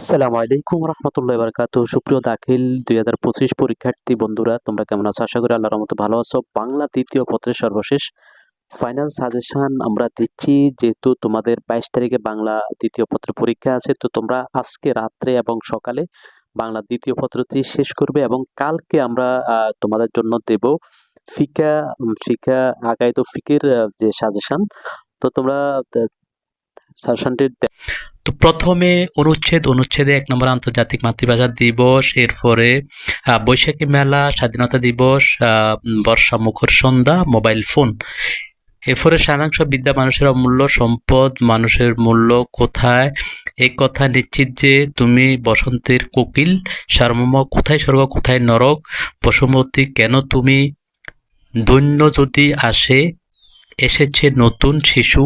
আসসালামু আলাইকুম রহমতুল্লাহ বারকাত। সুপ্রিয় দাখিল দুই হাজার পঁচিশ পরীক্ষার্থী বন্ধুরা, তোমরা কেমন আছো? আশা করি আল্লাহর মতো ভালো আছো। বাংলা দ্বিতীয় পত্রের সর্বশেষ ফাইনাল সাজেশন আমরা দিচ্ছি, যেহেতু তোমাদের বাইশ তারিখে বাংলা দ্বিতীয় পত্রের পরীক্ষা আছে, তো তোমরা আজকে রাত্রে এবং সকালে বাংলা দ্বিতীয় পত্রটি শেষ করবে এবং কালকে আমরা তোমাদের জন্য দেব ফিকা ফিকা, আগাইদ ফিকের যে সাজেশন তো তোমরা তো প্রথমে অনুচ্ছেদ, অনুচ্ছেদে এক নম্বর আন্তর্জাতিক মাতৃভাষা দিবস, এরপরে বৈশাখী মেলা, স্বাধীনতা দিবস বর্ষা মুখর সন্ধ্যা, মোবাইল ফোন। এরপরে সারাংশ বিদ্যা মানুষের অমূল্য সম্পদ, মানুষের মূল্য কোথায়? এই কথা নিশ্চিত যে তুমি বসন্তের কোকিল, সারমর্ম কোথায় স্বর্গ, কোথায় নরক? বসুমতী, কেন তুমি দৈন্য যদি আসে, এসেছে নতুন শিশু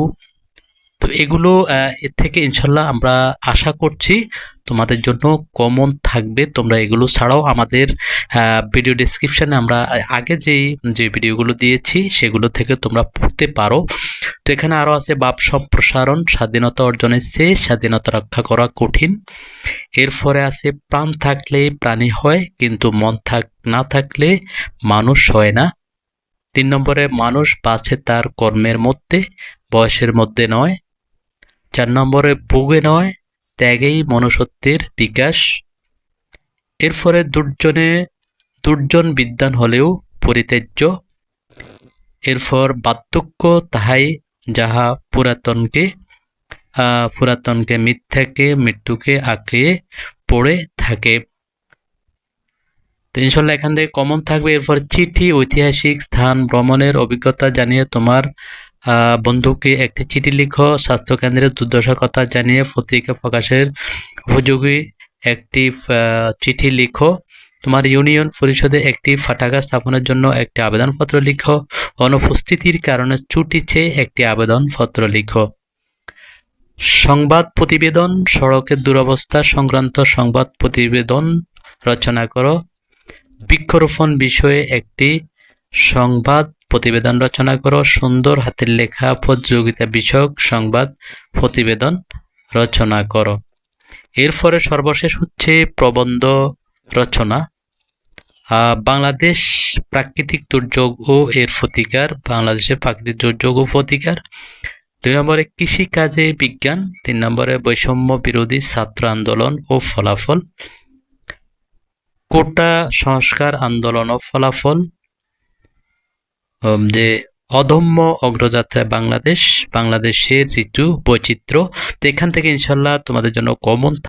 তো এগুলো এর থেকে ইনশাল্লাহ আমরা আশা করছি তোমাদের জন্য কমন থাকবে। তোমরা এগুলো ছাড়াও আমাদের ভিডিও ডেসক্রিপশনে আমরা আগে যেই যে ভিডিওগুলো দিয়েছি সেগুলো থেকে তোমরা পড়তে পারো। তো এখানে আরও আছে বাপ সম্প্রসারণ, স্বাধীনতা অর্জনের চেয়ে স্বাধীনতা রক্ষা করা কঠিন। এরপরে আছে প্রাণ থাকলে প্রাণী হয়, কিন্তু মন থাক, না থাকলে মানুষ হয় না। তিন নম্বরে, মানুষ বাঁচে তার কর্মের মধ্যে, বয়সের মধ্যে নয়। চার নম্বরে ভোগে নয়, ত্যাগেই মনুষ্যত্বের বিকাশ। এরপরে দুর্জনে, দুর্জন বিদ্যান হলেও পরিত্যাজ্য। এরপর বার্ধক্য তাহাই যাহা পুরাতনকে পুরাতনকে মিথ্যাকে, মৃত্যুকে আঁকড়িয়ে পড়ে থাকে। তো ইনশাল্লাহ এখান থেকে কমন থাকবে। এরপর চিঠি, ঐতিহাসিক স্থান, ভ্রমণের অভিজ্ঞতা জানিয়ে তোমার বন্ধুকে একটি চিঠি লিখো স্বাস্থ্যকেন্দ্রের দুর্দশার কথা জানিয়ে পত্রিকা প্রকাশের উপযোগী একটি চিঠি লিখো। তোমার ইউনিয়ন পরিষদে একটি ফাটাকা স্থাপনের জন্য একটি আবেদনপত্র লিখো। অনুপস্থিতির কারণে ছুটি চেয়ে একটি আবেদনপত্র লিখো। সংবাদ প্রতিবেদন, সড়কের দুরবস্থা সংক্রান্ত সংবাদ প্রতিবেদন রচনা করো। বৃক্ষরোপণ বিষয়ে একটি সংবাদ প্রতিবেদন রচনা করো, সুন্দর হাতের লেখা, প্রতিযোগিতা বিষয়ক সংবাদ প্রতিবেদন রচনা করো। এরপরে সর্বশেষ হচ্ছে প্রবন্ধ রচনা। বাংলাদেশ প্রাকৃতিক দুর্যোগ ও এর প্রতিকার, বাংলাদেশের প্রাকৃতিক দুর্যোগ ও প্রতিকার। দুই নম্বরে কৃষিকাজে বিজ্ঞান। তিন নম্বরে, বৈষম্য বিরোধী ছাত্র আন্দোলন ও ফলাফল। কোটা সংস্কার আন্দোলন ও ফলাফল। যে অধম্য অগ্রযাত্রা বাংলাদেশ বাংলাদেশের ঋতু বৈচিত্র্য তো এখান থেকে ইনশাল্লাহ তোমাদের জন্য কমন